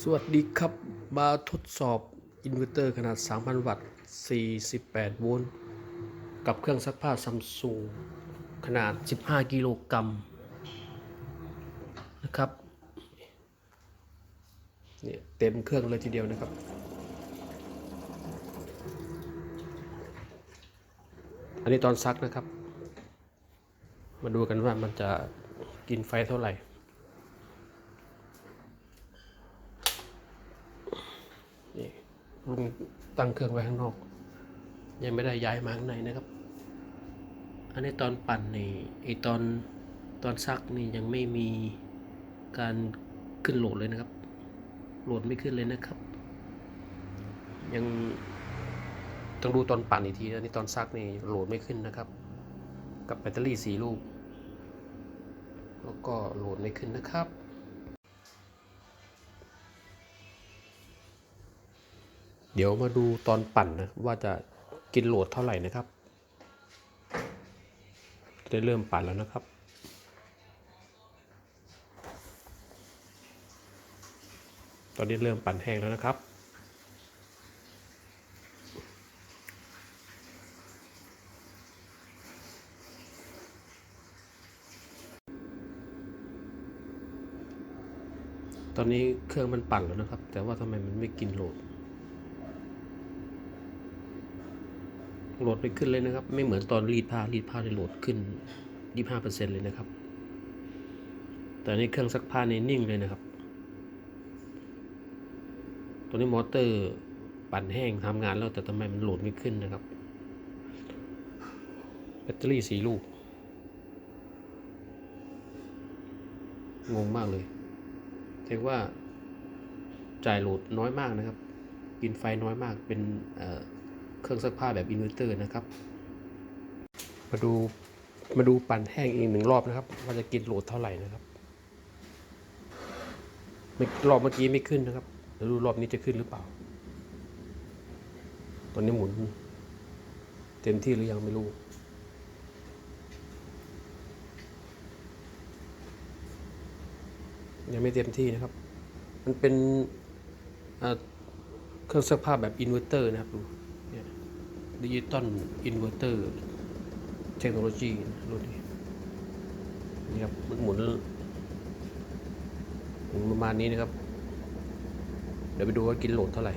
สวัสดีครับมาทดสอบอินเวอร์เตอร์ขนาด 3,000 วัตต์ 48 โวลต์ กับเครื่องซักผ้าซัมซุงขนาด 15 กิโลกรัมนะครับเนี่ยเต็มเครื่องเลยทีเดียวนะครับ อันนี้ตอนซักนะครับ มาดูกันว่ามันจะกินไฟเท่าไหร่ ลุงตั้งเครื่องไว้ข้างนอก ยังไม่ได้ย้ายมาข้างในนะครับ อันนี้ตอนปั่นนี่ไอตอนตอนซักนี่ยังไม่มีการขึ้นโหลดเลยนะครับ โหลดไม่ขึ้นเลยนะครับ ยังต้องดูตอนปั่นอีกทีนะนี่ตอนซักนี่โหลดไม่ขึ้นนะครับ กับแบตเตอรี่สี่ลูก แล้วก็โหลดไม่ขึ้นนะครับ เดี๋ยวมาดูตอนปั่นนะว่าจะกินโหลดเท่าไหร่นะครับ ได้เริ่มปั่นแล้วนะครับตอนนี้เริ่มปั่นแห้งแล้วนะครับ ตอนนี้เครื่องมันปั่นแล้วนะครับ แต่ว่าทำไมมันไม่กินโหลด โหลดไปขึ้นเลยนะครับ ไม่เหมือนตอนรีดผ้ารีดผ้าในโหลดขึ้น 25%เลยนะครับ แต่ในเครื่องซักผ้าในนิ่งเลยนะครับ ตัวนี้มอเตอร์ปั่นแห้งทำงานแล้วแต่ทำไมมันโหลดไม่ขึ้นนะครับ แบตเตอรี่สีลูก งงมากเลยเรียกว่าจ่ายโหลดน้อยมากนะครับ กินไฟน้อยมากเป็นเอ่อ เครื่องซักผ้าแบบอินเวอร์เตอร์นะครับ มาดูมาดูปั่นแห้งอีกหนึ่งรอบนะครับว่าจะกินโหลดเท่าไหร่นะครับรอบเมื่อกี้ไม่ขึ้นนะครับเดี๋ยวดูรอบนี้จะขึ้นหรือเปล่า ตอนนี้หมุน เต็มที่หรือยังไม่รู้ยังไม่เต็มที่นะครับ มันเป็นเอ่อเครื่องซักผ้าแบบอินเวอร์เตอร์นะครับดู ดิจิตอลอินเวอร์เตอร์เทคโนโลยีรุ่นนี้นี่ครับมันหมุนหมุนประมาณนี้นะครับ เดี๋ยวไปดูว่ากินโหลดเท่าไหร่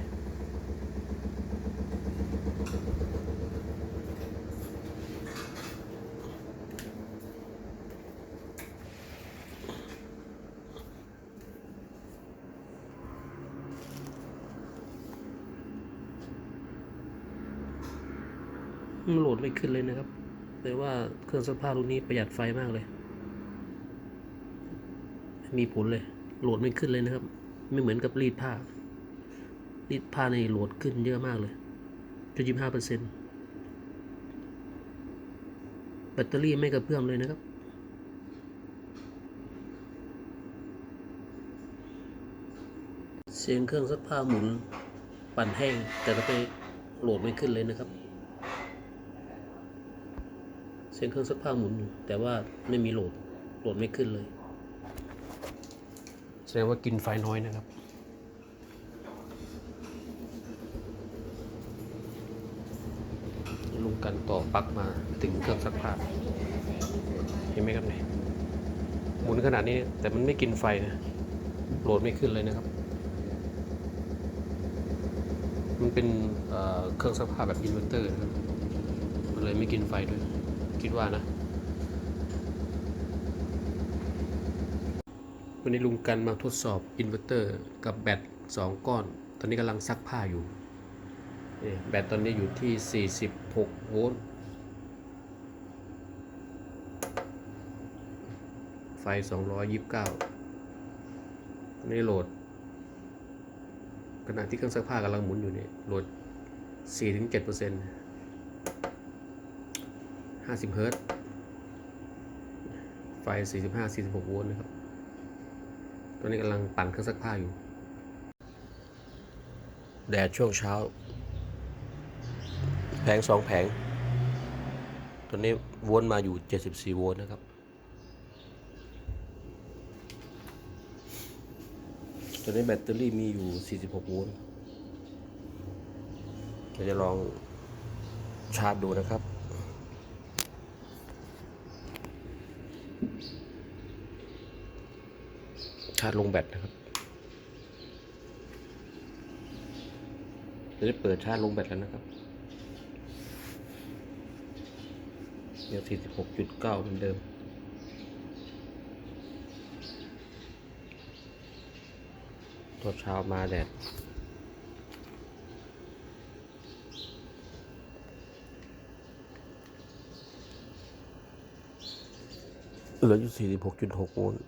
โหลดไม่ขึ้นเลยนะครับ แต่ว่าเครื่องซักผ้ารุ่นนี้ประหยัดไฟมากเลย มีผลเลย โหลดไม่ขึ้นเลยนะครับ ไม่เหมือนกับรีดผ้า รีดผ้าในโหลดขึ้นเยอะมากเลยจนยี่ห้าเปอร์เซ็นต์แบตเตอรี่ไม่กระเพื่อมเลยนะครับ เสียงเครื่องซักผ้าหมุน ปั่นแห้งแต่ทำไมโหลดไม่ขึ้นเลยนะครับ เสียงเครื่องซักผ้าหมุนอยู่ แต่ว่าไม่มีโหลด โหลดไม่ขึ้นเลย แสดงว่ากินไฟน้อยนะครับลุงกันต่อปลั๊กมาถึงเครื่องซักผ้า เห็นไหมครับเนี่ยหมุนขนาดนี้แต่มันไม่กินไฟนะ โหลดไม่ขึ้นเลยนะครับ มันเป็นเอ่อเครื่องซักผ้าแบบอินเวอร์เตอร์นะครับ มันเลยไม่กินไฟด้วย คิดว่านะ วันนี้ลุงกันมาทดสอบอินเวอร์เตอร์กับแบต2ก้อน ตอนนี้กำลังซักผ้าอยู่ แบตตอนนี้อยู่ที่ 46 โวลต์ ไฟ 229นี่โหลด ขณะที่เครื่องซักผ้ากำลังหมุนอยู่เนี่ยโหลด 4-7% 50เฮิร์ตไฟ 45 46โวลต์นะครับตอนนี้กำลังปั่นเครื่องซักผ้าอยู่ แดดช่วงเช้า แผงสองแผงตอนนี้วลต์มาอยู่ 74 โวลต์นะครับตอนนี้แบตเตอรี่มีอยู่ 46 โวลต์เราจะลองชาร์จดูนะครับ ชาร์จลงแบตนะครับจะได้เปิดชาร์จลงแบตแล้วนะครับเดี๋ยว46.9เหมือนเดิมตอนเช้ามาแดด เหลืออยู่ 46.6 โวลต์